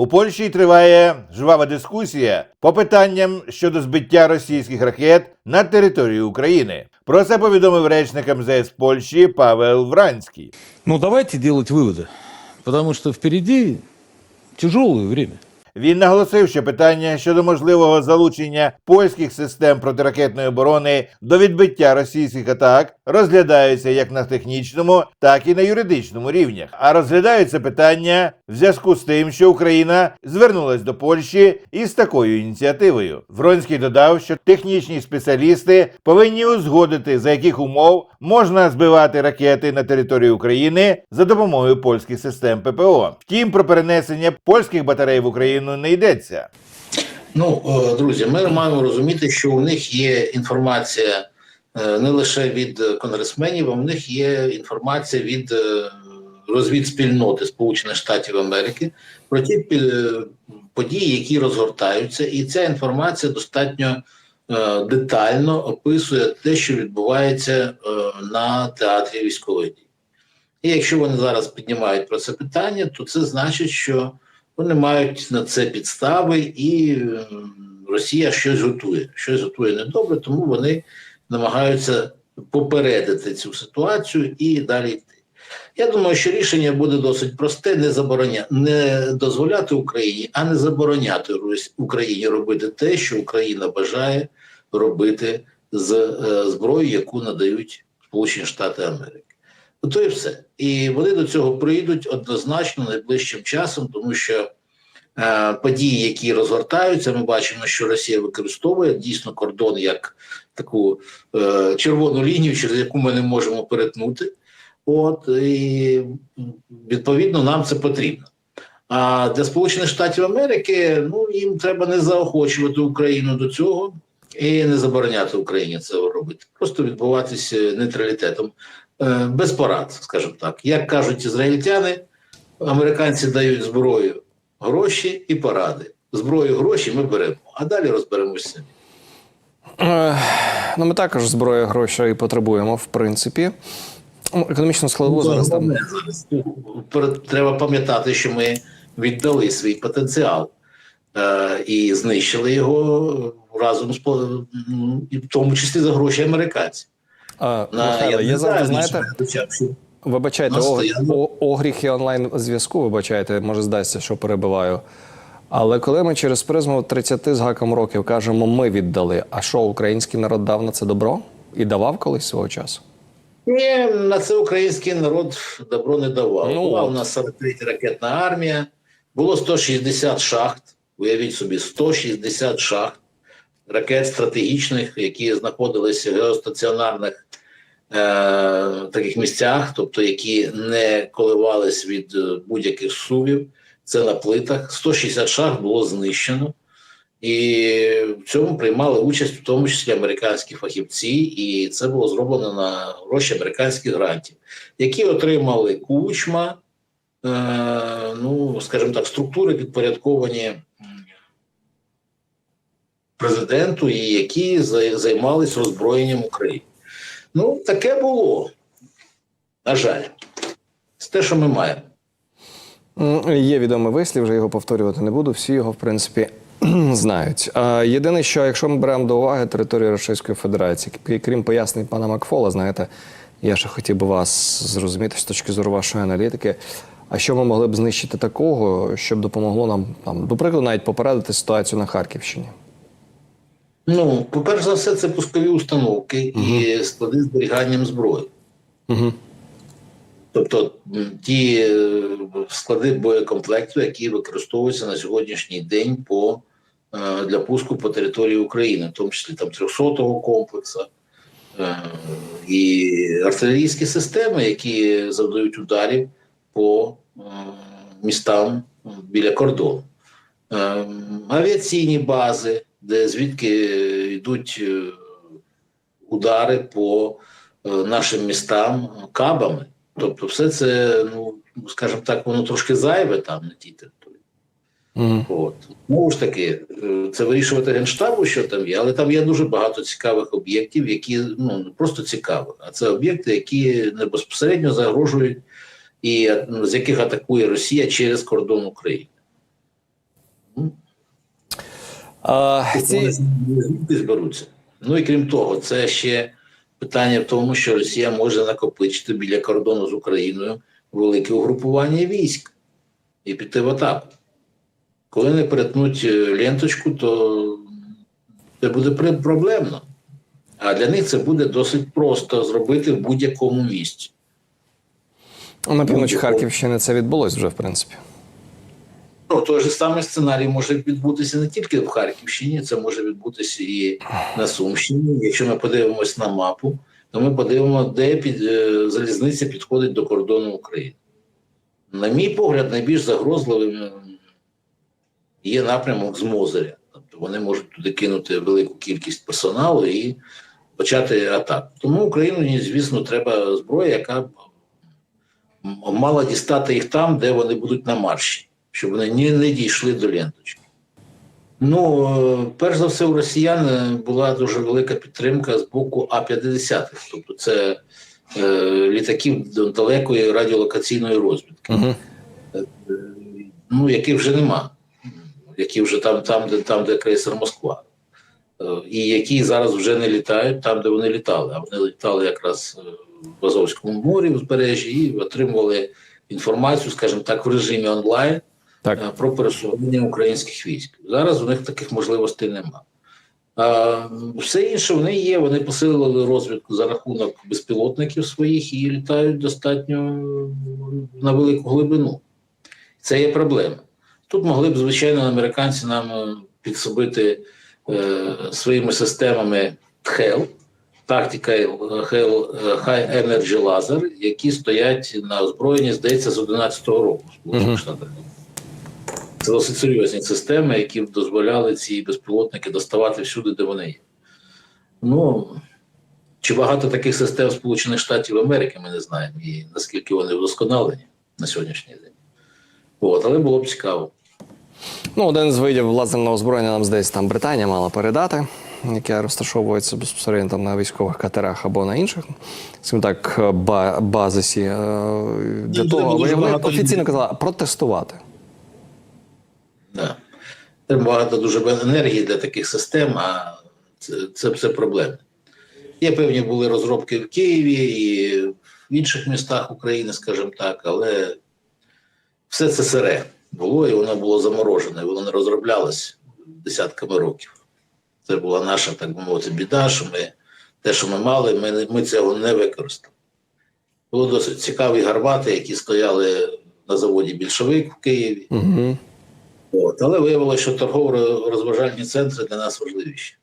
У Польщі триває жвава дискусія по питанням щодо збиття російських ракет на територію України. Про це повідомив речник МЗС Польщі Павел Вранський. Ну, давайте делать виводи, тому що впереді тяжелое время. Він наголосив, що питання щодо можливого залучення польських систем протиракетної оборони до відбиття російських атак розглядаються як на технічному, так і на юридичному рівнях. А розглядаються питання в зв'язку з тим, що Україна звернулась до Польщі із такою ініціативою. Вронський додав, що технічні спеціалісти повинні узгодити, за яких умов можна збивати ракети на території України за допомогою польських систем ППО. Втім, про перенесення польських батарей в Україну не йдеться. Ну, е, друзі, ми маємо розуміти, що у них є інформація е, не лише від конгресменів, а у них є інформація від е, розвідспільноти Сполучених Штатів Америки про ті події, які розгортаються, і ця інформація достатньо детально описує те, що відбувається на театрі військових дій. І якщо вони зараз піднімають про це питання, то це значить, що вони мають на це підстави, і ем, Росія щось готує. Щось готує недобре, тому вони намагаються попередити цю ситуацію і далі йти. Я думаю, що рішення буде досить просте: не забороня, не дозволяти Україні, а не забороняти Україні робити те, що Україна бажає робити з е, зброєю, яку надають Сполучені Штати Америки. То і все. І вони до цього прийдуть однозначно найближчим часом, тому що е, події, які розгортаються, ми бачимо, що Росія використовує дійсно кордон як таку е, червону лінію, через яку ми не можемо перетнути. От і відповідно нам це потрібно. А для Сполучених Штатів Америки ну їм треба не заохочувати Україну до цього і не забороняти Україні це робити. Просто відбуватися нейтралітетом без порад, скажімо так. Як кажуть ізраїльтяни, американці дають зброю, гроші і поради. Зброю, гроші ми беремо, а далі розберемося самі. Е, Ну, ми також зброю грошей потребуємо, в принципі. Ну, зараз там. Головне зараз, ну, перед- треба пам'ятати, що ми віддали свій потенціал е, і знищили його разом з і в тому числі за гроші американців. А, На- Михайло, я завжди, знаєте, вибачайте, огріхи онлайн зв'язку, вибачайте, може здасться, що перебиваю. Але коли ми через призму 30 з гаком років кажемо, ми віддали, а що український народ дав на це добро і давав колись свого часу? Ні, на це український народ добро не давав. Ну, Була у нас 43 ракетна армія, було 160 шахт. Уявіть собі, 160 шахт ракет стратегічних, які знаходилися в геостаціонарних е, таких місцях, тобто які не коливались від е, будь-яких сувів. Це на плитах. 160 шахт було знищено. І в цьому приймали участь в тому числі американські фахівці, і це було зроблено на гроші американських грантів, які отримали кучма, е, ну скажімо так, структури підпорядковані президенту, і які за- займались роззброєнням України. Ну, таке було. На жаль, це те, що ми маємо. Є відомий вислів, вже його повторювати не буду. Всі його, в принципі, знають. А, єдине, що якщо ми беремо до уваги територію Російської Федерації, крім пояснень пана Макфола, знаєте, я ще хотів би вас зрозуміти з точки зору вашої аналітики. А що ми могли б знищити такого, щоб допомогло нам там, до прикладу, навіть попередити ситуацію на Харківщині? Ну, по-перше за все, це пускові установки і склади з зберіганням зброї. Угу. Тобто ті е, склади боєкомплекту, які використовуються на сьогоднішній день по, е, для пуску по території України, в тому числі там 300-го комплексу е, і артилерійські системи, які завдають ударів по містам біля кордону. Е, Авіаційні бази, де звідки йдуть е, удари по е, нашим містам кабами. Тобто, все це, ну скажімо так, воно трошки зайве там на тій території. Угу. От знову ж таки, е, це вирішувати генштабу, що там є, але там є дуже багато цікавих об'єктів, які ну не просто цікаві, а це об'єкти, які не безпосередньо загрожують і ну, з яких атакує Росія через кордон України. А, ці... звідки зберуться. Ну і крім того, це ще питання в тому, що Росія може накопичити біля кордону з Україною велике угрупування військ і піти в атаку. Коли не перетнуть е, ленточку, то це буде проблемно. А для них це буде досить просто зробити в будь-якому місці. На півночі Харківщини це відбулось вже, в принципі. Ну, той же самий сценарій може відбутися не тільки в Харківщині, це може відбутися і на Сумщині. Якщо ми подивимось на мапу, то ми подивимося, де під, е, залізниця підходить до кордону України. На мій погляд, найбільш загрозливим е, є напрямок з Мозиря. Тобто вони можуть туди кинути велику кількість персоналу і почати атаку. Тому Україні, звісно, треба зброя, яка мала дістати їх там, де вони будуть на марші, щоб вони не, не дійшли до ленточки. Ну, е, перш за все, у росіян е, була дуже велика підтримка з боку А-50, тобто це е, літаків далекої радіолокаційної розвідки Угу. ну, яких вже нема, які вже там, там, де, там, де крейсер Москва, Е, і які зараз вже не літають там, де вони літали. А вони літали якраз в Азовському морі, в узбережжі, і отримували інформацію, скажімо так, в режимі онлайн Так. е, про пересування українських військ. Зараз у них таких можливостей нема. Все інше вони є. Вони посилили розвідку за рахунок безпілотників своїх і літають достатньо на велику глибину. Це є проблема. Тут могли б, звичайно, американці нам е, підсобити е, своїми системами ТХЕЛ, тактика е, е, High Energy Laser, які стоять на озброєнні, здається, з 11-го року Сполучених Мгм. Це досить серйозні системи, які б дозволяли ці безпілотники доставати всюди, де вони є. Ну, чи багато таких систем Сполучених Штатів Америки, ми не знаємо, і наскільки вони вдосконалені на сьогоднішній день. От, але було б цікаво. Ну, один з видів лазерного озброєння нам здається, там Британія мала передати, яке розташовується безпосередньо там на військових катерах або на інших, скажімо так, базисі. е, Для Ну, того, дуже аби офіційно казали, протестувати. Треба багато дуже енергії для таких систем, а це, це все проблеми. Є певні були розробки в Києві і в інших містах України, скажімо так, але все це сире було і воно було заморожене, воно не розроблялось десятками років. Це була наша, так би мовити, біда, що ми те, що ми мали, ми, ми цього не використали. Було досить цікаві гарбати, які стояли на заводі більшовик в Києві. Угу. От, але виявилося, що торгово-розважальні центри для нас важливіші.